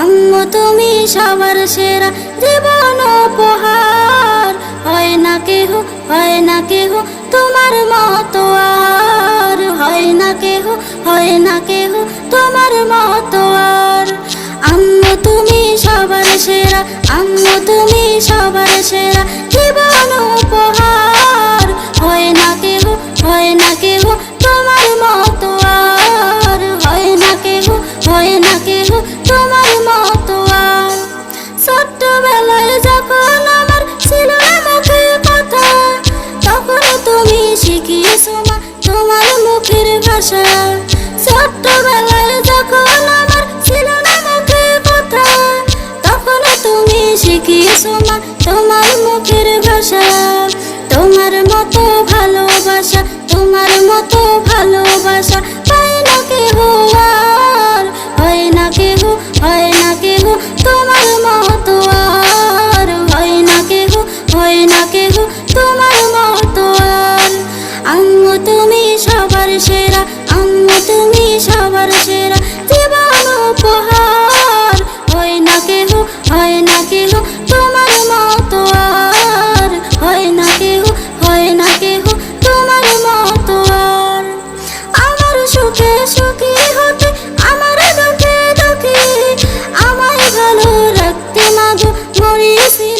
আম্মু, তুমি সবার সেরা জীবন উপহার। হয় না কেহ, হয় না কেহ, তোমার মতো আর। হয় না কেহ, হয় না কেহ, তোমার মতো আর। আম্মু, তুমি সবার সেরা, আম্মু, তুমি সবার সেরা জীবন ভাষা। ছোট্টবেলায় যখন আমার ছিল না মুখে কথা, তখন তুমি শিখিয়েছো মা, তোমার মুখের ভাষা। তোমার মতো ভালোবাসা, তোমার মতো ভালোবাসা সেরা আম্মু তুমি সবার সেরা। জীবন উপহার, হয় না কেহ, হয় না কেহ, তোমার মতো আর। হয় না কেহ, হয় না কেহ, তোমার মতো আর। আমার সুখে সুখী হতে, আমার দুঃখে দুঃখী। আমায় ভালো রাখতে মাগো মরিয়েছিলে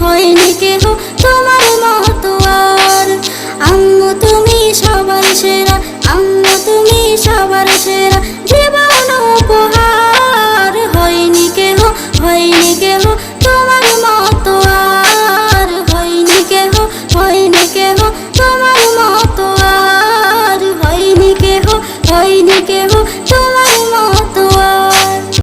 হয়নি কেহ তোমার মতো আর। আম্মু তুমি সবার সেরা, আম্মু তুমি সবার সেরা। জীবন উপহার হয়নি কেহ হয়নি কেহ তোমার মতো আর। হয়নি কেহ হয়নি কেহ তোমার মতো আর। হয়নি কেহ হয়নি কেহ